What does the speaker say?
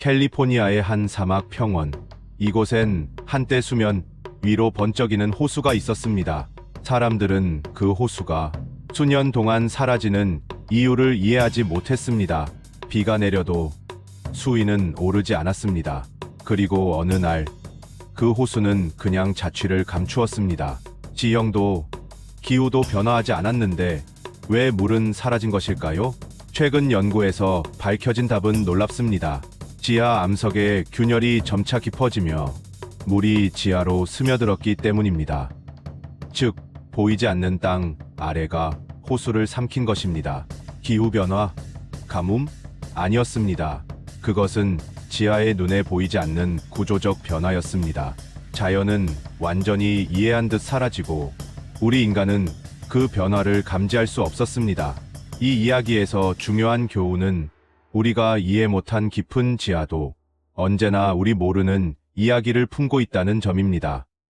캘리포니아의 한 사막 평원. 이곳엔 한때 수면 위로 번쩍이는 호수가 있었습니다. 사람들은 그 호수가 수년 동안 사라지는 이유를 이해하지 못했습니다. 비가 내려도 수위는 오르지 않았습니다. 그리고 어느 날 그 호수는 그냥 자취를 감추었습니다. 지형도 기후도 변화하지 않았는데 왜 물은 사라진 것일까요? 최근 연구에서 밝혀진 답은 놀랍습니다. 지하 암석의 균열이 점차 깊어지며 물이 지하로 스며들었기 때문입니다. 즉, 보이지 않는 땅 아래가 호수를 삼킨 것입니다. 기후변화, 가뭄? 아니었습니다. 그것은 지하의 눈에 보이지 않는 구조적 변화였습니다. 자연은 완전히 이해한 듯 사라지고 우리 인간은 그 변화를 감지할 수 없었습니다. 이 이야기에서 중요한 교훈은 우리가 이해 못한 깊은 지하도 언제나 우리 모르는 이야기를 품고 있다는 점입니다.